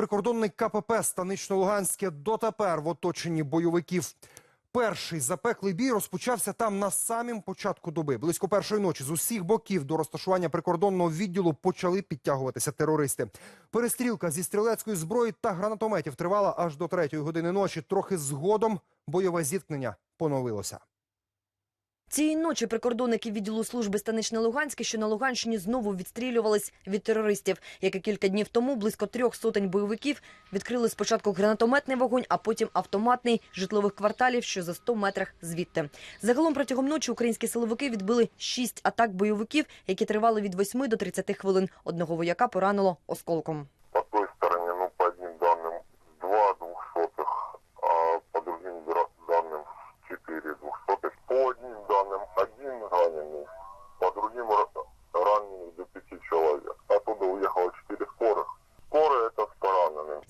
прикордонний КПП Станично-Луганське дотепер в оточенні бойовиків. Перший запеклий бій розпочався там на самім початку доби. Близько першої ночі з усіх боків до розташування прикордонного відділу почали підтягуватися терористи. Перестрілка зі стрілецької зброї та гранатометів тривала аж до третьої години ночі. Трохи згодом бойове зіткнення поновилося. Цієї ночі прикордонники відділу служби станичне Луганське, що на Луганщині знову відстрілювались від терористів. Як і кілька днів тому, близько трьох сотень бойовиків відкрили спочатку гранатометний вогонь, а потім автоматний житлових кварталів, що за 100 метрах звідти. Загалом протягом ночі українські силовики відбили шість атак бойовиків, які тривали від 8 до 30 хвилин. Одного вояка поранило осколком.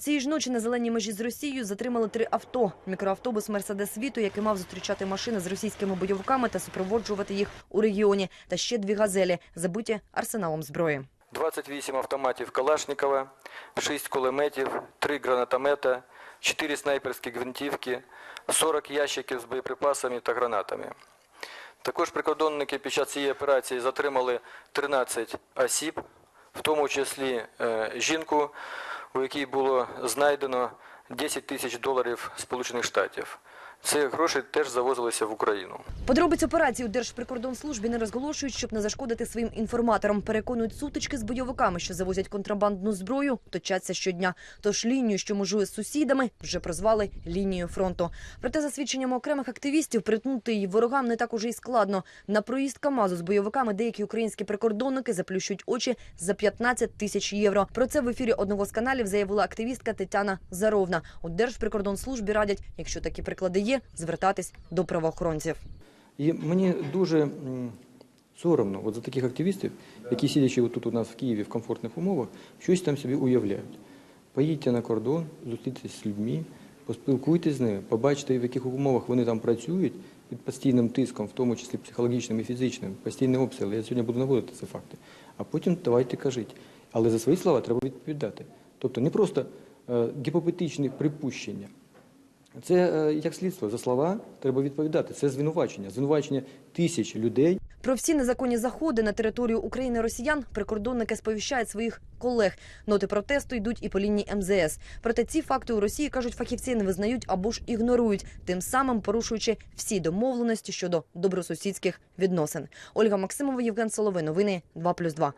Цієї ж ночі на зеленій межі з Росією затримали три авто. Мікроавтобус Мерседес Віту, який мав зустрічати машини з російськими бойовиками та супроводжувати їх у регіоні, та ще дві газелі, забиті арсеналом зброї. 28 автоматів Калашникова, 6 кулеметів, 3 гранатомета, 4 снайперські гвинтівки, 40 ящиків з боєприпасами та гранатами. Також прикордонники під час цієї операції затримали 13 осіб, в тому числі е, жінку, у якій було знайдено 10 тисяч доларів Сполучених Штатів. Ці гроші теж завозилися в Україну. Подробиць операції у Держприкордонслужбі не розголошують, щоб не зашкодити своїм інформаторам. Переконують сутички з бойовиками, що завозять контрабандну зброю, точаться щодня. Тож лінію, що межує з сусідами, вже прозвали лінією фронту. Проте, за свідченнями окремих активістів, притнути її ворогам не так уже й складно. На проїзд КАМАЗу з бойовиками деякі українські прикордонники заплющують очі за 15 тисяч євро. Про це в ефірі одного з каналів заявила активістка Тетяна Заровна. У Держприкордонслужбі радять, якщо такі приклади є, звертатись до правоохоронців. І мені дуже соромно от за таких активістів, які сидячи тут у нас в Києві в комфортних умовах, щось там собі уявляють. Поїдьте на кордон, зустрітися з людьми, поспілкуйтесь з ними, побачите, в яких умовах вони там працюють під постійним тиском, в тому числі психологічним і фізичним, постійні обстріли. Я сьогодні буду наводити ці факти. А потім давайте кажіть. Але за свої слова треба відповідати. Тобто не просто е, гіпотетичні припущення. Це е, як слідство за слова треба відповідати. Це звинувачення, звинувачення тисяч людей. Про всі незаконні заходи на територію України росіян прикордонники сповіщають своїх колег. Ноти протесту йдуть і по лінії МЗС. Проте ці факти у Росії кажуть фахівці не визнають або ж ігнорують, тим самим порушуючи всі домовленості щодо добросусідських відносин. Ольга Максимова, Євген Соловей. Новини 2+,2.